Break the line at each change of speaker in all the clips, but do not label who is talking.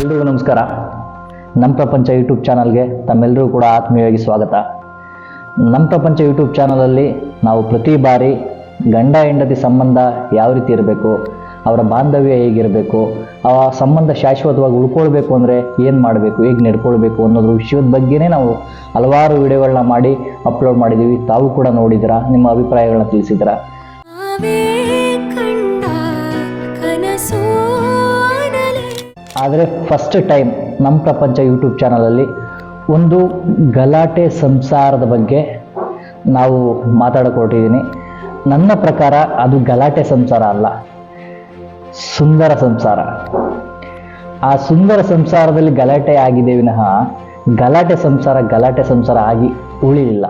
ಎಲ್ರಿಗೂ ನಮಸ್ಕಾರ. ನಮ್ಮ ಪ್ರಪಂಚ ಯೂಟ್ಯೂಬ್ ಚಾನಲ್ಗೆ ತಮ್ಮೆಲ್ಲರೂ ಕೂಡ ಆತ್ಮೀಯವಾಗಿ ಸ್ವಾಗತ. ನಮ್ಮ ಪ್ರಪಂಚ ಯೂಟ್ಯೂಬ್ ಚಾನಲಲ್ಲಿ ನಾವು ಪ್ರತಿ ಬಾರಿ ಗಂಡ ಹೆಂಡತಿ ಸಂಬಂಧ ಯಾವ ರೀತಿ ಇರಬೇಕು, ಅವರ ಬಾಂಧವ್ಯ ಹೇಗಿರಬೇಕು ಆ ಸಂಬಂಧ ಶಾಶ್ವತವಾಗಿ ಉಳ್ಕೊಳ್ಬೇಕು ಅಂದರೆ ಏನು ಮಾಡಬೇಕು, ಹೇಗೆ ನಡ್ಕೊಳ್ಬೇಕು ಅನ್ನೋದ್ರ ವಿಷಯದ ಬಗ್ಗೆನೇ ನಾವು ಹಲವಾರು ವಿಡಿಯೋಗಳನ್ನ ಮಾಡಿ ಅಪ್ಲೋಡ್ ಮಾಡಿದ್ದೀವಿ ತಾವು ಕೂಡ ನೋಡಿದ್ದೀರಾ ನಿಮ್ಮ ಅಭಿಪ್ರಾಯಗಳನ್ನ ತಿಳಿಸಿದ್ದೀರಾ ಆದರೆ ಫಸ್ಟ್ ಟೈಮ್ ನಮ್ಮ ಪ್ರಪಂಚ ಯೂಟ್ಯೂಬ್ ಚಾನಲಲ್ಲಿ ಒಂದು ಗಲಾಟೆ ಸಂಸಾರದ ಬಗ್ಗೆ ನಾವು ಮಾತಾಡಿಕೊಟ್ಟಿದ್ದೀನಿ ನನ್ನ ಪ್ರಕಾರ ಅದು ಗಲಾಟೆ ಸಂಸಾರ ಅಲ್ಲ, ಸುಂದರ ಸಂಸಾರ. ಆ ಸುಂದರ ಸಂಸಾರದಲ್ಲಿ ಗಲಾಟೆ ಆಗಿದೆ ವಿನಃ ಗಲಾಟೆ ಸಂಸಾರ ಗಲಾಟೆ ಸಂಸಾರ ಆಗಿ ಉಳಿಲಿಲ್ಲ.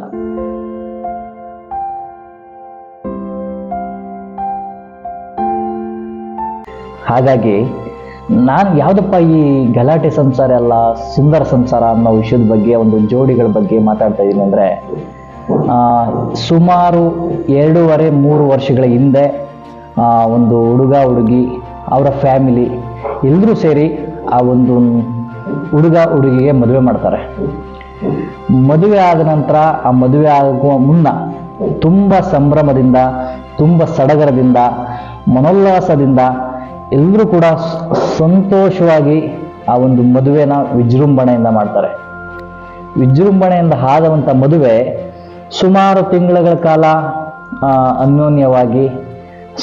ಹಾಗಾಗಿ ನಾನು ಯಾವುದಪ್ಪ ಈ ಗಲಾಟೆ ಸಂಸಾರ ಅಲ್ಲ ಸುಂದರ ಸಂಸಾರ ಅನ್ನೋ ವಿಷಯದ ಬಗ್ಗೆ, ಒಂದು ಜೋಡಿಗಳ ಬಗ್ಗೆ ಮಾತಾಡ್ತಾ ಇದ್ದೀನಿ ಅಂದರೆ ಸುಮಾರು ಎರಡೂವರೆ, ಮೂರು ವರ್ಷಗಳ ಹಿಂದೆ ಒಂದು ಹುಡುಗ, ಹುಡುಗಿ, ಅವರ ಫ್ಯಾಮಿಲಿ ಎಲ್ಲರೂ ಸೇರಿ ಆ ಒಂದು ಹುಡುಗ, ಹುಡುಗಿಗೆ ಮದುವೆ ಮಾಡ್ತಾರೆ. ಮದುವೆ ಆದ ನಂತರ, ಆ ಮದುವೆ ಆಗುವ ಮುನ್ನ ತುಂಬ ಸಂಭ್ರಮದಿಂದ, ತುಂಬ ಸಡಗರದಿಂದ, ಮನೋಲ್ಲಾಸದಿಂದ ಎಲ್ಲರೂ ಕೂಡ ಸಂತೋಷವಾಗಿ ಆ ಒಂದು ಮದುವೆನ ವಿಜೃಂಭಣೆಯಿಂದ ಮಾಡ್ತಾರೆ. ವಿಜೃಂಭಣೆಯಿಂದ ಆದವಂಥ ಮದುವೆ ಸುಮಾರು ತಿಂಗಳ ಕಾಲ ಅನ್ಯೋನ್ಯವಾಗಿ,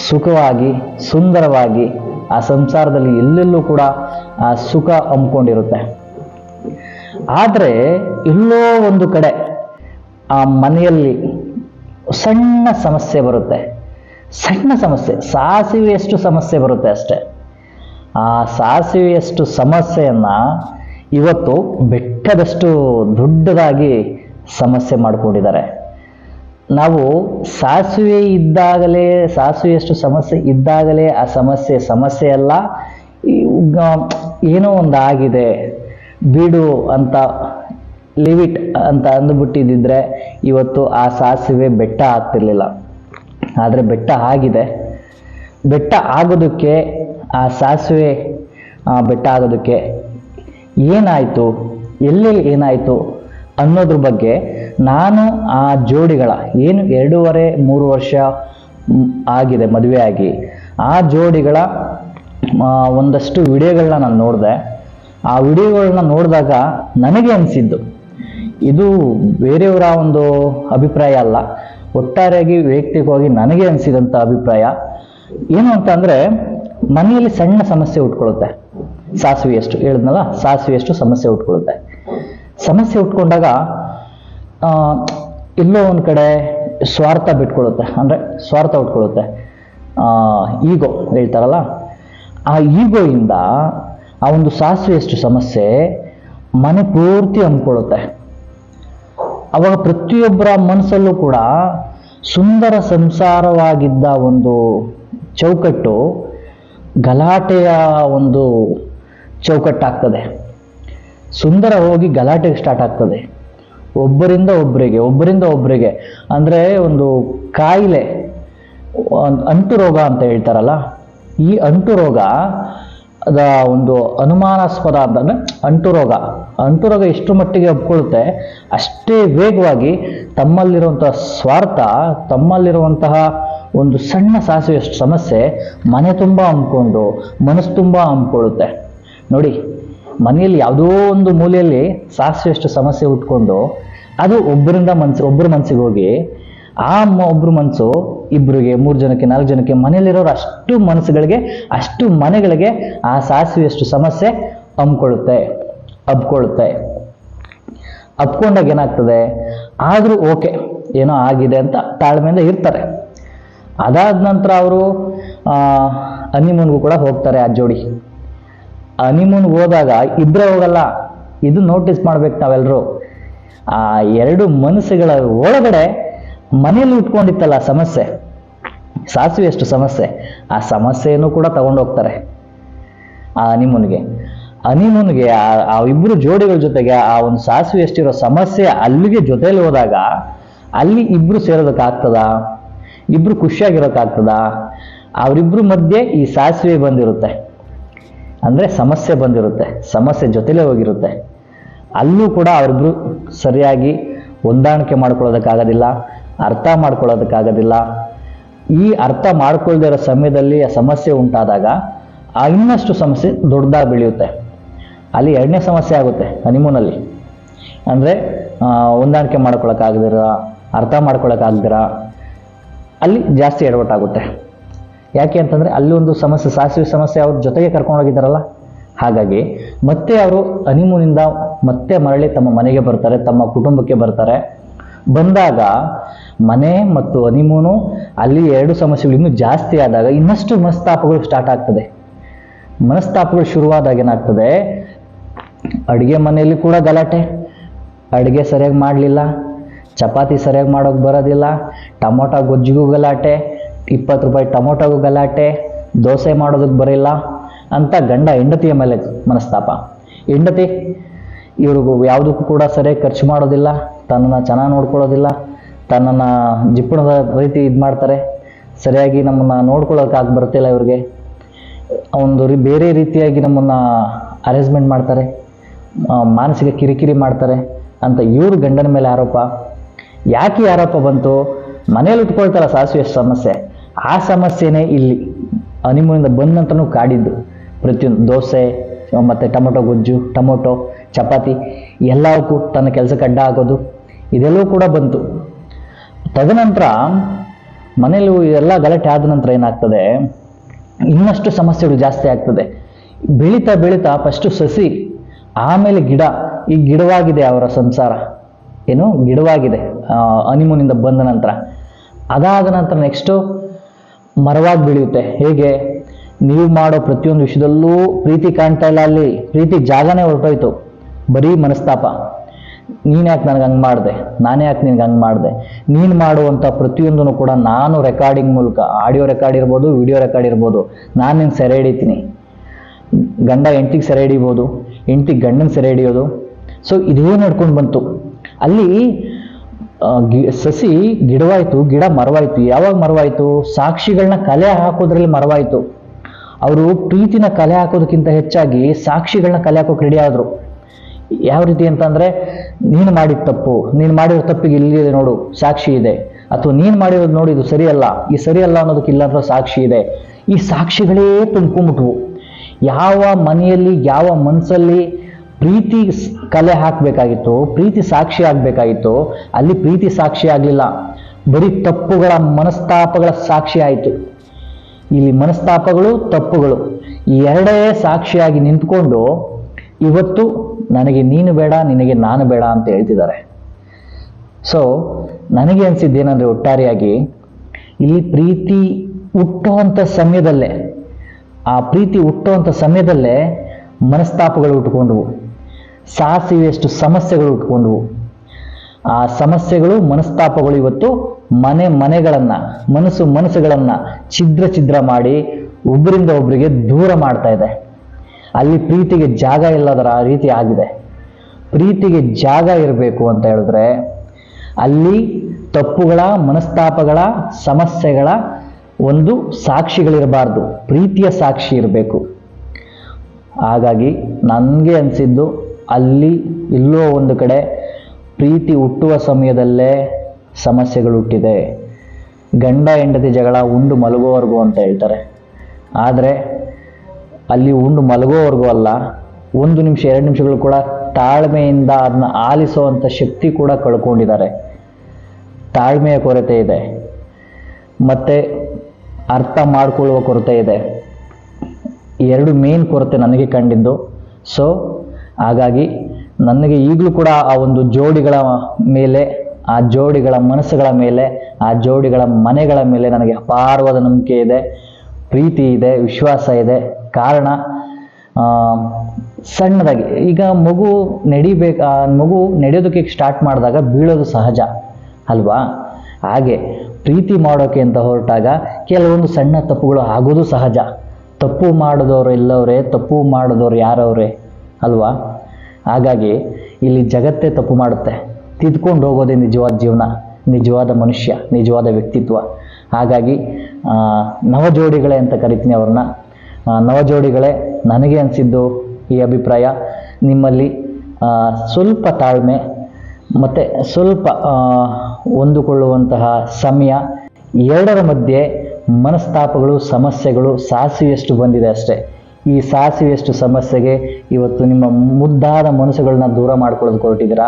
ಸುಖವಾಗಿ, ಸುಂದರವಾಗಿ ಆ ಸಂಸಾರದಲ್ಲಿ ಎಲ್ಲೆಲ್ಲೂ ಕೂಡ ಆ ಸುಖ ಹಮ್ಮಿಕೊಂಡಿರುತ್ತೆ. ಆದರೆ ಎಲ್ಲೋ ಒಂದು ಕಡೆ ಆ ಮನೆಯಲ್ಲಿ ಸಣ್ಣ ಸಮಸ್ಯೆ ಬರುತ್ತೆ. ಸಣ್ಣ ಸಮಸ್ಯೆ, ಸಾಸಿವೆಯಷ್ಟು ಸಮಸ್ಯೆ ಬರುತ್ತೆ ಅಷ್ಟೆ. ಆ ಸಾಸಿವೆಯಷ್ಟು ಸಮಸ್ಯೆಯನ್ನು ಇವತ್ತು ಬೆಟ್ಟದಷ್ಟು ದೊಡ್ಡದಾಗಿ ಸಮಸ್ಯೆ ಮಾಡಿಕೊಂಡಿದ್ದಾರೆ. ನಾವು ಸಾಸಿವೆ ಇದ್ದಾಗಲೇ, ಸಾಸಿವೆಯಷ್ಟು ಸಮಸ್ಯೆ ಇದ್ದಾಗಲೇ ಆ ಸಮಸ್ಯೆ ಸಮಸ್ಯೆ ಅಲ್ಲ ಏನೋ ಒಂದು ಆಗಿದೆ, ಬಿಡು ಅಂತ ಲಿವಿಟ್ ಅಂತ ಅಂದುಬಿಟ್ಟಿದ್ದಿದ್ರೆ ಇವತ್ತು ಆ ಸಾಸಿವೆ ಬೆಟ್ಟ ಆಗ್ತಿರ್ಲಿಲ್ಲ. ಆದರೆ ಬೆಟ್ಟ ಆಗಿದೆ. ಬೆಟ್ಟ ಆಗೋದಕ್ಕೆ, ಆ ಸಾಸಿವೆ ಬೆಟ್ಟ ಆಗೋದಕ್ಕೆ ಏನಾಯಿತು? ಎಲ್ಲೆಲ್ಲಿ ಏನಾಯಿತು ಅನ್ನೋದ್ರ ಬಗ್ಗೆ ನಾನು ಆ ಜೋಡಿಗಳ, ಏನು ಎರಡೂವರೆ, ಮೂರು ವರ್ಷ ಆಗಿದೆ ಮದುವೆ ಆಗಿ, ಆ ಜೋಡಿಗಳ ಒಂದಷ್ಟು ವಿಡಿಯೋಗಳನ್ನ ನಾನು ನೋಡಿದೆ. ಆ ವಿಡಿಯೋಗಳನ್ನ ನೋಡಿದಾಗ ನನಗೆ ಅನಿಸಿದ್ದು, ಇದು ಬೇರೆಯವರ ಒಂದು ಅಭಿಪ್ರಾಯ ಅಲ್ಲ. ಒಟ್ಟಾರೆಯಾಗಿ ವೈಯಕ್ತಿಕವಾಗಿ ನನಗೆ ಅನಿಸಿದಂಥ ಅಭಿಪ್ರಾಯ ಏನು ಅಂತ ಅಂದರೆ, ಮನೆಯಲ್ಲಿ ಸಣ್ಣ ಸಮಸ್ಯೆ ಉಟ್ಕೊಳ್ಳುತ್ತೆ. ಸಾಸಿವೆಯಷ್ಟು ಹೇಳಿದ್ನಲ್ಲ, ಸಾಸಿವೆಯಷ್ಟು ಸಮಸ್ಯೆ ಉಟ್ಕೊಳ್ಳುತ್ತೆ. ಸಮಸ್ಯೆ ಉಟ್ಕೊಂಡಾಗ ಎಲ್ಲೋ ಒಂದು ಕಡೆ ಸ್ವಾರ್ಥ ಬಿಟ್ಕೊಳ್ಳುತ್ತೆ. ಅಂದರೆ ಸ್ವಾರ್ಥ ಉಟ್ಕೊಳ್ಳುತ್ತೆ. ಈಗೋ ಹೇಳ್ತಾರಲ್ಲ, ಆ ಈಗೋಯಿಂದ ಆ ಒಂದು ಸಾಸಿವೆಯಷ್ಟು ಸಮಸ್ಯೆ ಮನೆ ಪೂರ್ತಿ ಹಮ್ಮಿಕೊಳ್ಳುತ್ತೆ. ಅವಾಗ ಪ್ರತಿಯೊಬ್ಬರ ಮನಸ್ಸಲ್ಲೂ ಕೂಡ ಸುಂದರ ಸಂಸಾರವಾಗಿದ್ದ ಒಂದು ಚೌಕಟ್ಟು ಗಲಾಟೆಯ ಒಂದು ಚೌಕಟ್ಟಾಗ್ತದೆ. ಸುಂದರ ಹೋಗಿ ಗಲಾಟೆಗೆ ಸ್ಟಾರ್ಟ್ ಆಗ್ತದೆ. ಒಬ್ಬರಿಂದ ಒಬ್ಬರಿಗೆ ಒಬ್ಬರಿಂದ ಒಬ್ಬರಿಗೆ ಅಂದರೆ ಒಂದು ಕಾಯಿಲೆ ಅಂಟು ರೋಗ ಅಂತ ಹೇಳ್ತಾರಲ್ಲ, ಈ ಅಂಟು ರೋಗ ಅದ ಒಂದು ಅನುಮಾನಾಸ್ಪದ ಅಂತಂದರೆ ಅಂಟು ರೋಗ ಅಂಟು ರೋಗ ಎಷ್ಟು ಮಟ್ಟಿಗೆ ಒಪ್ಕೊಳ್ಳುತ್ತೆ? ಅಷ್ಟೇ ವೇಗವಾಗಿ ತಮ್ಮಲ್ಲಿರುವಂತಹ ಸ್ವಾರ್ಥ, ತಮ್ಮಲ್ಲಿರುವಂತಹ ಒಂದು ಸಣ್ಣ ಸಾಸಿವೆಯಷ್ಟು ಸಮಸ್ಯೆ ಮನೆ ತುಂಬ ಹಮ್ಕೊಂಡು, ಮನಸ್ಸು ತುಂಬ ಹಮ್ಕೊಳ್ಳುತ್ತೆ. ನೋಡಿ, ಮನೆಯಲ್ಲಿ ಯಾವುದೋ ಒಂದು ಮೂಲೆಯಲ್ಲಿ ಸಾಸಿವೆಯಷ್ಟು ಸಮಸ್ಯೆ ಉಟ್ಕೊಂಡು ಅದು ಒಬ್ಬರಿಂದ ಮನ್ಸು, ಒಬ್ಬರ ಮನಸ್ಸಿಗೆ ಹೋಗಿ ಆ ಒಬ್ರು ಮನಸ್ಸು ಇಬ್ಬರಿಗೆ ಮೂರು ಜನಕ್ಕೆ, ನಾಲ್ಕು ಜನಕ್ಕೆ ಮನೆಯಲ್ಲಿರೋರು ಅಷ್ಟು ಮನಸ್ಸುಗಳಿಗೆ, ಅಷ್ಟು ಮನೆಗಳಿಗೆ ಆ ಸಾಸಿವೆಯಷ್ಟು ಸಮಸ್ಯೆ ಹಮ್ಕೊಳ್ಳುತ್ತೆ ಹಬ್ಕೊಳ್ಳುತ್ತೆ. ಅಪ್ಕೊಂಡಾಗ ಏನಾಗ್ತದೆ? ಆದರೂ ಓಕೆ, ಏನೋ ಆಗಿದೆ ಅಂತ ತಾಳ್ಮೆಯಿಂದ ಇರ್ತಾರೆ. ಅದಾದ ನಂತರ ಅವರು ಹನಿಮೂನ್ಗೂ ಕೂಡ ಹೋಗ್ತಾರೆ ಆ ಜೋಡಿ. ಹನಿಮೂನ್ಗೆ ಹೋದಾಗ ಇಬ್ಬರೇ ಹೋಗಲ್ಲ, ಇದು ನೋಟಿಸ್ ಮಾಡ್ಬೇಕು ನಾವೆಲ್ಲರೂ ಆ ಎರಡು ಮನಸ್ಸುಗಳ ಒಳಗಡೆ ಮನೆಯಲ್ಲಿ ಉಟ್ಕೊಂಡಿತ್ತಲ್ಲ ಸಮಸ್ಯೆ? ಸಾಸಿವೆ ಎಷ್ಟು ಸಮಸ್ಯೆ. ಆ ಸಮಸ್ಯೆಯನ್ನು ಕೂಡ ತಗೊಂಡೋಗ್ತಾರೆ ಆ ಹನಿಮೂನ್ಗೆ ಹನಿಮೂನ್ಗೆ ಆ- ಇಬ್ಬರು ಜೋಡಿಗಳ ಜೊತೆಗೆ ಆ ಒಂದು ಸಾಸಿವೆ ಎಷ್ಟಿರೋ ಸಮಸ್ಯೆ ಅಲ್ಲಿಗೆ ಜೊತೆಲಿ ಹೋದಾಗ ಅಲ್ಲಿ ಇಬ್ರು ಸೇರೋದಕ್ಕಾಗ್ತದ? ಇಬ್ರು ಖುಷಿಯಾಗಿರೋಕ್ಕಾಗ್ತದ? ಅವರಿಬ್ರು ಮಧ್ಯೆ ಈ ಸಾಸಿವೆ ಬಂದಿರುತ್ತೆ. ಅಂದರೆ ಸಮಸ್ಯೆ ಬಂದಿರುತ್ತೆ. ಸಮಸ್ಯೆ ಜೊತೆಲೇ ಹೋಗಿರುತ್ತೆ. ಅಲ್ಲೂ ಕೂಡ ಅವರಿಬ್ರು ಸರಿಯಾಗಿ ಹೊಂದಾಣಿಕೆ ಮಾಡ್ಕೊಳ್ಳೋದಕ್ಕಾಗೋದಿಲ್ಲ. ಅರ್ಥ ಮಾಡ್ಕೊಳ್ಳೋದಕ್ಕಾಗೋದಿಲ್ಲ. ಈ ಅರ್ಥ ಮಾಡ್ಕೊಳ್ದೇ ಇರೋ ಸಮಯದಲ್ಲಿ ಆ ಸಮಸ್ಯೆ ಉಂಟಾದಾಗ ಆ ಇನ್ನಷ್ಟು ಸಮಸ್ಯೆ ದೊಡ್ಡದಾಗಿ ಬೆಳೆಯುತ್ತೆ. ಅಲ್ಲಿ ಎರಡನೇ ಸಮಸ್ಯೆ ಆಗುತ್ತೆ ಹನಿಮೂನಲ್ಲಿ. ಅಂದರೆ ಹೊಂದಾಣಿಕೆ ಮಾಡ್ಕೊಳಕ್ಕಾಗದಿರ, ಅರ್ಥ ಮಾಡ್ಕೊಳಕ್ಕಾಗ್ದಿರ, ಅಲ್ಲಿ ಜಾಸ್ತಿ ಎಡವಟ್ಟಾಗುತ್ತೆ. ಯಾಕೆ ಅಂತಂದರೆ, ಅಲ್ಲಿ ಒಂದು ಸಮಸ್ಯೆ, ಸಾಸಿವೆ ಸಮಸ್ಯೆ ಅವ್ರ ಜೊತೆಗೆ ಕರ್ಕೊಂಡೋಗಿದ್ದಾರಲ್ಲ ಹಾಗಾಗಿ ಮತ್ತೆ ಅವರು ಹನಿಮೂನಿಂದ ಮತ್ತೆ ಮರಳಿ ತಮ್ಮ ಮನೆಗೆ ಬರ್ತಾರೆ, ತಮ್ಮ ಕುಟುಂಬಕ್ಕೆ ಬರ್ತಾರೆ. ಬಂದಾಗ ಮನೆ ಮತ್ತು ಹನಿಮೂನು ಅಲ್ಲಿ ಎರಡು ಸಮಸ್ಯೆಗಳು ಇನ್ನೂ ಜಾಸ್ತಿ ಆದಾಗ ಇನ್ನಷ್ಟು ಮನಸ್ತಾಪಗಳು ಸ್ಟಾರ್ಟ್ ಆಗ್ತದೆ. ಮನಸ್ತಾಪಗಳು ಶುರುವಾದಾಗ ಏನಾಗ್ತದೆ? ಅಡುಗೆ ಮನೆಯಲ್ಲಿ ಕೂಡ ಗಲಾಟೆ. ಅಡುಗೆ ಸರಿಯಾಗಿ ಮಾಡಲಿಲ್ಲ. ಚಪಾತಿ ಸರಿಯಾಗಿ ಮಾಡೋಕೆ ಬರೋದಿಲ್ಲ. ಟೊಮೊಟೊ ಗೊಜ್ಜಿಗೂ ಗಲಾಟೆ. ಇಪ್ಪತ್ತು ರೂಪಾಯಿ ಟೊಮೊಟೊಗೂ ಗಲಾಟೆ. ದೋಸೆ ಮಾಡೋದಕ್ಕೆ ಬರಲಿಲ್ಲ ಅಂತ ಗಂಡ ಹೆಂಡತಿಯ ಮೇಲೆ ಮನಸ್ತಾಪ. ಹೆಂಡತಿ, ಇವ್ರಿಗೂ ಯಾವುದಕ್ಕೂ ಕೂಡ ಸರಿಯಾಗಿ ಖರ್ಚು ಮಾಡೋದಿಲ್ಲ. ತನ್ನನ್ನು ಚೆನ್ನಾಗಿ ನೋಡ್ಕೊಳ್ಳೋದಿಲ್ಲ, ತನ್ನನ್ನು ಜಿಪ್ಪಣದ ರೀತಿ ಇದು ಮಾಡ್ತಾರೆ, ಸರಿಯಾಗಿ ನಮ್ಮನ್ನು ನೋಡ್ಕೊಳ್ಳೋಕ್ಕಾಗಿ ಬರ್ತಿಲ್ಲ ಇವ್ರಿಗೆ. ಒಂದು ರೀ, ಬೇರೆ ರೀತಿಯಾಗಿ ನಮ್ಮನ್ನು ಅರೇಂಜ್ಮೆಂಟ್ ಮಾಡ್ತಾರೆ ಮಾನಸಿಕ ಕಿರಿಕಿರಿ ಮಾಡ್ತಾರೆ ಅಂತ ಇವ್ರ ಗಂಡನ ಮೇಲೆ ಆರೋಪ. ಯಾಕೆ ಆರೋಪ ಬಂತು? ಮನೇಲಿ ಇಟ್ಕೊಳ್ತಾರ ಸಾಸಿವೆ ಸಮಸ್ಯೆ. ಆ ಸಮಸ್ಯೆನೇ ಇಲ್ಲಿ ಅನಿಮೂಲಿಂದ ಬಂದ ನಂತರನೂ ಕಾಡಿದ್ದು. ಪ್ರತಿಯೊಂದು ದೋಸೆ, ಮತ್ತು ಟೊಮೊಟೊ ಗೊಜ್ಜು, ಟೊಮೊಟೊ, ಚಪಾತಿ ಎಲ್ಲವಕ್ಕೂ ತನ್ನ ಕೆಲಸಕ್ಕೆ ಅಡ್ಡ ಆಗೋದು. ಇದೆಲ್ಲವೂ ಕೂಡ ಬಂತು. ತದನಂತರ ಮನೇಲಿ ಎಲ್ಲ ಗಲಾಟೆ ಆದ ನಂತರ ಏನಾಗ್ತದೆ? ಇನ್ನಷ್ಟು ಸಮಸ್ಯೆಗಳು ಜಾಸ್ತಿ ಆಗ್ತದೆ. ಬೆಳೀತಾ ಬೆಳೀತಾ ಫಸ್ಟು ಸಸಿ, ಆಮೇಲೆ ಗಿಡ, ಈ ಗಿಡವಾಗಿದೆ ಅವರ ಸಂಸಾರ. ಏನು? ಗಿಡವಾಗಿದೆ ಅನಿಮೂನಿಂದ ಬಂದ ನಂತರ. ಅದಾದ ನಂತರ ನೆಕ್ಸ್ಟು ಮರವಾಗಿ ಬೆಳೆಯುತ್ತೆ. ಹೇಗೆ? ನೀವು ಮಾಡೋ ಪ್ರತಿಯೊಂದು ವಿಷಯದಲ್ಲೂ ಪ್ರೀತಿ ಕಾಣ್ತಾ ಇಲ್ಲ ಅಲ್ಲಿ. ಪ್ರೀತಿ ಜಾಗನೇ ಹೊರಟೋಯ್ತು. ಬರೀ ಮನಸ್ತಾಪ. ನೀನು ಯಾಕೆ ನನಗೆ ಹಂಗೆ ಮಾಡಿದೆ? ನಾನೇ ಯಾಕೆ ನಿನಗೆ ಹಂಗೆ ಮಾಡಿದೆ? ನೀನು ಮಾಡುವಂಥ ಪ್ರತಿಯೊಂದನ್ನು ಕೂಡ ನಾನು ರೆಕಾರ್ಡಿಂಗ್ ಮೂಲಕ ಆಡಿಯೋ ರೆಕಾರ್ಡ್ ಇರ್ಬೋದು ವಿಡಿಯೋ ರೆಕಾರ್ಡ್ ಇರ್ಬೋದು, ನಾನು ನಿನ್ನ ಸೆರೆ ಹಿಡಿತೀನಿ. ಗಂಡ ಹೆಂಡ್ತಿಗೆ ಸೆರೆ ಹಿಡಿಬೋದು, ಹೆಂಡ್ತಿಗೆ ಗಂಡನ ಸೆರೆ ಹಿಡಿಯೋದು. ಸೊ ಇದೇ ನಡ್ಕೊಂಡು ಬಂತು. ಅಲ್ಲಿ ಸಸಿ ಗಿಡವಾಯಿತು, ಗಿಡ ಮರವಾಯಿತು. ಯಾವಾಗ ಮರವಾಯಿತು? ಸಾಕ್ಷಿಗಳನ್ನ ಕಲೆ ಹಾಕೋದ್ರಲ್ಲಿ ಮರವಾಯಿತು. ಅವರು ಪ್ರೀತಿನ ಕಲೆ ಹಾಕೋದಕ್ಕಿಂತ ಹೆಚ್ಚಾಗಿ ಸಾಕ್ಷಿಗಳನ್ನ ಕಲೆ ಹಾಕೋಕೆ ರೆಡಿ ಆದರು. ಯಾವ ರೀತಿ ಅಂತಂದ್ರೆ, ನೀನು ಮಾಡಿದ ತಪ್ಪು, ನೀನು ಮಾಡಿರೋ ತಪ್ಪಿಗೆ ಇಲ್ಲಿದೆ ನೋಡು, ಸಾಕ್ಷಿ ಇದೆ. ಅಥವಾ ನೀನು ಮಾಡಿರೋದು ನೋಡಿ ಇದು ಸರಿಯಲ್ಲ, ಈ ಸರಿಯಲ್ಲ ಅನ್ನೋದಕ್ಕೆ ಅನ್ನೋ ಸಾಕ್ಷಿ ಇದೆ. ಈ ಸಾಕ್ಷಿಗಳೇ ತುಂಬ್ಕೊಂಬಿಟ್ವು ಯಾವ ಮನೆಯಲ್ಲಿ, ಯಾವ ಮನಸ್ಸಲ್ಲಿ ಪ್ರೀತಿ ಕಲೆ ಹಾಕಬೇಕಾಗಿತ್ತು, ಪ್ರೀತಿ ಸಾಕ್ಷಿ ಆಗಬೇಕಾಗಿತ್ತು, ಅಲ್ಲಿ ಪ್ರೀತಿ ಸಾಕ್ಷಿ ಆಗಲಿಲ್ಲ. ಬರೀ ತಪ್ಪುಗಳ ಮನಸ್ತಾಪಗಳ ಸಾಕ್ಷಿ ಆಯಿತು. ಇಲ್ಲಿ ಮನಸ್ತಾಪಗಳು, ತಪ್ಪುಗಳು. ಎರಡೇ ಸಾಕ್ಷಿಯಾಗಿ ನಿಂತ್ಕೊಂಡು ಇವತ್ತು ನನಗೆ ನೀನು ಬೇಡ, ನಿನಗೆ ನಾನು ಬೇಡ ಅಂತ ಹೇಳ್ತಿದ್ದಾರೆ. ಸೊ ನನಗೆ ಅನಿಸಿದ್ದೇನೆಂದರೆ ಒಟ್ಟಾರೆಯಾಗಿ, ಇಲ್ಲಿ ಪ್ರೀತಿ ಹುಟ್ಟುವಂಥ ಸಮಯದಲ್ಲೇ, ಆ ಪ್ರೀತಿ ಹುಟ್ಟುವಂಥ ಸಮಯದಲ್ಲೇ ಮನಸ್ತಾಪಗಳು ಉಟ್ಕೊಂಡವು ಸಾಸಿವೆಯಷ್ಟು ಸಮಸ್ಯೆಗಳು ಉಟ್ಕೊಂಡವು ಆ ಸಮಸ್ಯೆಗಳು, ಮನಸ್ತಾಪಗಳು ಇವತ್ತು ಮನೆ ಮನೆಗಳನ್ನು, ಮನಸ್ಸು ಮನಸ್ಸುಗಳನ್ನು ಛಿದ್ರ ಛಿದ್ರ ಮಾಡಿ ಒಬ್ಬರಿಂದ ಒಬ್ಬರಿಗೆ ದೂರ ಮಾಡ್ತಾ ಇದೆ. ಅಲ್ಲಿ ಪ್ರೀತಿಗೆ ಜಾಗ ಇಲ್ಲದರ ಆ ರೀತಿ ಆಗಿದೆ. ಪ್ರೀತಿಗೆ ಜಾಗ ಇರಬೇಕು ಅಂತ ಹೇಳಿದ್ರೆ ಅಲ್ಲಿ ತಪ್ಪುಗಳ, ಮನಸ್ತಾಪಗಳ, ಸಮಸ್ಯೆಗಳ ಒಂದು ಸಾಕ್ಷಿಗಳಿರಬಾರ್ದು. ಪ್ರೀತಿಯ ಸಾಕ್ಷಿ ಇರಬೇಕು. ಹಾಗಾಗಿ ನನಗೆ ಅನಿಸಿದ್ದು ಅಲ್ಲಿ ಇಲ್ಲೋ ಒಂದು ಕಡೆ ಪ್ರೀತಿ ಹುಟ್ಟುವ ಸಮಯದಲ್ಲೇ ಸಮಸ್ಯೆಗಳು ಹುಟ್ಟಿದೆ. ಗಂಡ ಹೆಂಡತಿ ಜಗಳ ಉಂಡು ಮಲಗುವವರೆಗೂ ಅಂತ ಹೇಳ್ತಾರೆ. ಆದರೆ ಅಲ್ಲಿ ಉಂಡು ಮಲಗೋವರೆಗೂ ಅಲ್ಲ, ಒಂದು ನಿಮಿಷ, ಎರಡು ನಿಮಿಷಗಳು ಕೂಡ ತಾಳ್ಮೆಯಿಂದ ಅದನ್ನ ಆಲಿಸುವಂಥ ಶಕ್ತಿ ಕೂಡ ಕಳ್ಕೊಂಡಿದ್ದಾರೆ. ತಾಳ್ಮೆಯ ಕೊರತೆ ಇದೆ. ಮತ್ತು ಅರ್ಥ ಮಾಡಿಕೊಳ್ಳುವ ಕೊರತೆ ಇದೆ. ಎರಡು ಮೇನ್ ಕೊರತೆ ನನಗೆ ಕಂಡಿದ್ದು. ಸೊ ಹಾಗಾಗಿ ನನಗೆ ಈಗಲೂ ಕೂಡ ಆ ಒಂದು ಜೋಡಿಗಳ ಮೇಲೆ, ಆ ಜೋಡಿಗಳ ಮನಸ್ಸುಗಳ ಮೇಲೆ, ಆ ಜೋಡಿಗಳ ಮನೆಗಳ ಮೇಲೆ ನನಗೆ ಅಪಾರವಾದ ನಂಬಿಕೆ ಇದೆ, ಪ್ರೀತಿ ಇದೆ, ವಿಶ್ವಾಸ ಇದೆ. ಕಾರಣ ಸಣ್ಣದಾಗಿ. ಈಗ ಮಗು ನಡಿಬೇಕು ಮಗು ನಡೆಯೋದಕ್ಕೆ ಸ್ಟಾರ್ಟ್ ಮಾಡಿದಾಗ ಬೀಳೋದು ಸಹಜ, ಅಲ್ವಾ? ಹಾಗೆ ಪ್ರೀತಿ ಮಾಡೋಕೆ ಅಂತ ಹೊರಟಾಗ ಕೆಲವೊಂದು ಸಣ್ಣ ತಪ್ಪುಗಳು ಆಗೋದು ಸಹಜ. ತಪ್ಪು ಮಾಡಿದವರು ಎಲ್ಲವರೇ ತಪ್ಪು ಮಾಡಿದವ್ರು ಯಾರವರೇ, ಅಲ್ವಾ? ಹಾಗಾಗಿ ಇಲ್ಲಿ ಜಗತ್ತೇ ತಪ್ಪು ಮಾಡುತ್ತೆ. ತಿದ್ಕೊಂಡು ಹೋಗೋದೇ ನಿಜವಾದ ಜೀವನ, ನಿಜವಾದ ಮನುಷ್ಯ, ನಿಜವಾದ ವ್ಯಕ್ತಿತ್ವ. ಹಾಗಾಗಿ ನವಜೋಡಿಗಳೇ ಅಂತ ಕರಿತೀನಿ ಅವ್ರನ್ನ. ನವಜೋಡಿಗಳೇ ನನಗೆ ಅನಿಸಿದ್ದು ಈ ಅಭಿಪ್ರಾಯ. ನಿಮ್ಮಲ್ಲಿ ಸ್ವಲ್ಪ ತಾಳ್ಮೆ ಮತ್ತು ಸ್ವಲ್ಪ ಹೊಂದಿಕೊಳ್ಳುವಂತಹ ಸಮಯ. ಎರಡರ ಮಧ್ಯೆ ಮನಸ್ತಾಪಗಳು, ಸಮಸ್ಯೆಗಳು ಸಾಸಿವೆಯಷ್ಟು ಬಂದಿದೆ ಅಷ್ಟೇ. ಈ ಸಾಸಿವೆಯಷ್ಟು ಸಮಸ್ಯೆಗೆ ಇವತ್ತು ನಿಮ್ಮ ಮುದ್ದಾದ ಮನಸ್ಸುಗಳನ್ನ ದೂರ ಮಾಡ್ಕೊಳ್ಳೋದು ಕೊರಟಿದ್ದೀರಾ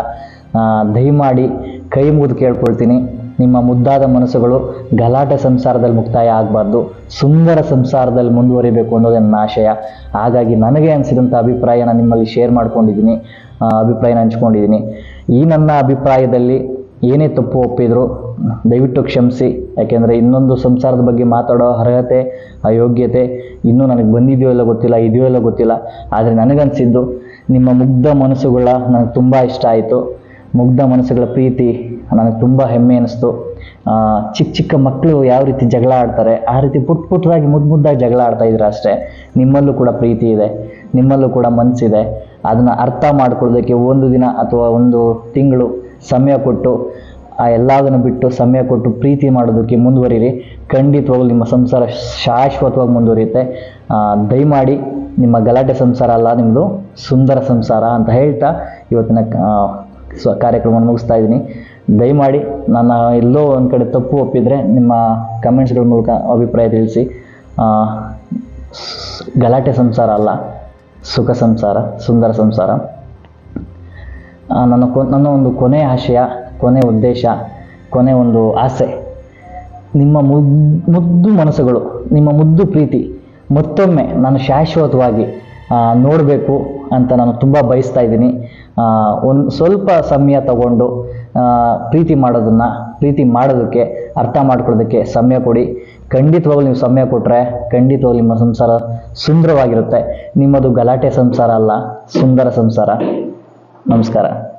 ದಯಮಾಡಿ ಕೈ ಮುಗಿದು ಕೇಳ್ಕೊಳ್ತೀನಿ. ನಿಮ್ಮ ಮುದ್ದಾದ ಮನಸ್ಸುಗಳು ಗಲಾಟೆ ಸಂಸಾರದಲ್ಲಿ ಮುಕ್ತಾಯ ಆಗಬಾರ್ದು, ಸುಂದರ ಸಂಸಾರದಲ್ಲಿ ಮುಂದುವರಿಬೇಕು ಅನ್ನೋದೇ ನನ್ನ ಆಶಯ. ಹಾಗಾಗಿ ನನಗೆ ಅನಿಸಿದಂಥ ಅಭಿಪ್ರಾಯನ ನಿಮ್ಮಲ್ಲಿ ಶೇರ್ ಮಾಡ್ಕೊಂಡಿದ್ದೀನಿ ಅಭಿಪ್ರಾಯನ ಹಂಚ್ಕೊಂಡಿದ್ದೀನಿ. ಈ ನನ್ನ ಅಭಿಪ್ರಾಯದಲ್ಲಿ ಏನೇ ತಪ್ಪು ಒಪ್ಪಿದ್ರು ದಯವಿಟ್ಟು ಕ್ಷಮಿಸಿ. ಯಾಕೆಂದರೆ ಇನ್ನೊಂದು ಸಂಸಾರದ ಬಗ್ಗೆ ಮಾತಾಡೋ ಅರ್ಹತೆ ಯೋಗ್ಯತೆ ಇನ್ನೂ ನನಗೆ ಬಂದಿದೆಯೋ ಇಲ್ಲ ಗೊತ್ತಿಲ್ಲ, ಇದೆಯೋ ಇಲ್ಲ ಗೊತ್ತಿಲ್ಲ. ಆದರೆ ನನಗನ್ಸಿದ್ದು ನಿಮ್ಮ ಮುಗ್ಧ ಮನಸ್ಸುಗಳ ನನಗೆ ತುಂಬ ಇಷ್ಟ ಆಯಿತು. ಮುಗ್ಧ ಮನಸ್ಸುಗಳ ಪ್ರೀತಿ ನನಗೆ ತುಂಬ ಹೆಮ್ಮೆ ಅನಿಸ್ತು. ಚಿಕ್ಕ ಚಿಕ್ಕ ಮಕ್ಕಳು ಯಾವ ರೀತಿ ಜಗಳ ಆಡ್ತಾರೆ, ಆ ರೀತಿ ಪುಟ್ ಪುಟ್ಟದಾಗಿ ಮುದ್ದು ಮುದ್ದಾಗಿ ಜಗಳ ಆಡ್ತಾ ಇದ್ರೆ ಅಷ್ಟೇ, ನಿಮ್ಮಲ್ಲೂ ಕೂಡ ಪ್ರೀತಿ ಇದೆ, ನಿಮ್ಮಲ್ಲೂ ಕೂಡ ಮನಸ್ಸಿದೆ ಅದನ್ನು ಅರ್ಥ ಮಾಡ್ಕೊಳ್ಳೋದಕ್ಕೆ ಒಂದು ದಿನ ಅಥವಾ ಒಂದು ತಿಂಗಳು ಸಮಯ ಕೊಟ್ಟು, ಆ ಎಲ್ಲದನ್ನು ಬಿಟ್ಟು ಸಮಯ ಕೊಟ್ಟು ಪ್ರೀತಿ ಮಾಡೋದಕ್ಕೆ ಮುಂದುವರಿರಿ. ಖಂಡಿತವಾಗ್ಲೂ ನಿಮ್ಮ ಸಂಸಾರ ಶಾಶ್ವತವಾಗಿ ಮುಂದುವರಿಯುತ್ತೆ. ದಯಮಾಡಿ ನಿಮ್ಮ ಗಲಾಟೆ ಸಂಸಾರ ಅಲ್ಲ ನಿಮ್ಮದು ಸುಂದರ ಸಂಸಾರ ಅಂತ ಹೇಳ್ತಾ ಇವತ್ತಿನ ಸ್ವ ಕಾರ್ಯಕ್ರಮವನ್ನು ಮುಗಿಸ್ತಾ ಇದ್ದೀನಿ. ದಯಮಾಡಿ ನನ್ನ ಎಲ್ಲೋ ಒಂದು ಕಡೆ ತಪ್ಪು ಒಪ್ಪಿದರೆ ನಿಮ್ಮ ಕಮೆಂಟ್ಸ್ಗಳ ಮೂಲಕ ಅಭಿಪ್ರಾಯ ತಿಳಿಸಿ. ಗಲಾಟೆ ಸಂಸಾರ ಅಲ್ಲ, ಸುಖ ಸಂಸಾರ, ಸುಂದರ ಸಂಸಾರ. ನನ್ನ ಕೊ, ನನ್ನ ಒಂದು ಕೊನೆ ಆಶಯ, ಕೊನೆ ಉದ್ದೇಶ, ಕೊನೆ ಒಂದು ಆಸೆ, ನಿಮ್ಮ ಮುದ್ ಮುದ್ದು ಮನಸ್ಸುಗಳು, ನಿಮ್ಮ ಮುದ್ದು ಪ್ರೀತಿ ಮತ್ತೊಮ್ಮೆ ನಾನು ಶಾಶ್ವತವಾಗಿ ನೋಡಬೇಕು ಅಂತ ನಾನು ತುಂಬ ಬಯಸ್ತಾ ಇದ್ದೀನಿ. ಒಂದು ಸ್ವಲ್ಪ ಸಮಯ ತಗೊಂಡು ಪ್ರೀತಿ ಮಾಡೋದನ್ನು, ಪ್ರೀತಿ ಮಾಡೋದಕ್ಕೆ, ಅರ್ಥ ಮಾಡ್ಕೊಳ್ಳೋದಕ್ಕೆ ಸಮಯ ಕೊಡಿ. ಖಂಡಿತವಾಗ್ಲೂ ನೀವು ಸಮಯ ಕೊಟ್ಟರೆ ಖಂಡಿತವಾಗ್ಲೂ ನಿಮ್ಮ ಸಂಸಾರ ಸುಂದರವಾಗಿರುತ್ತೆ. ನಿಮ್ಮದು ಗಲಾಟೆ ಸಂಸಾರ ಅಲ್ಲ, ಸುಂದರ ಸಂಸಾರ. ನಮಸ್ಕಾರ.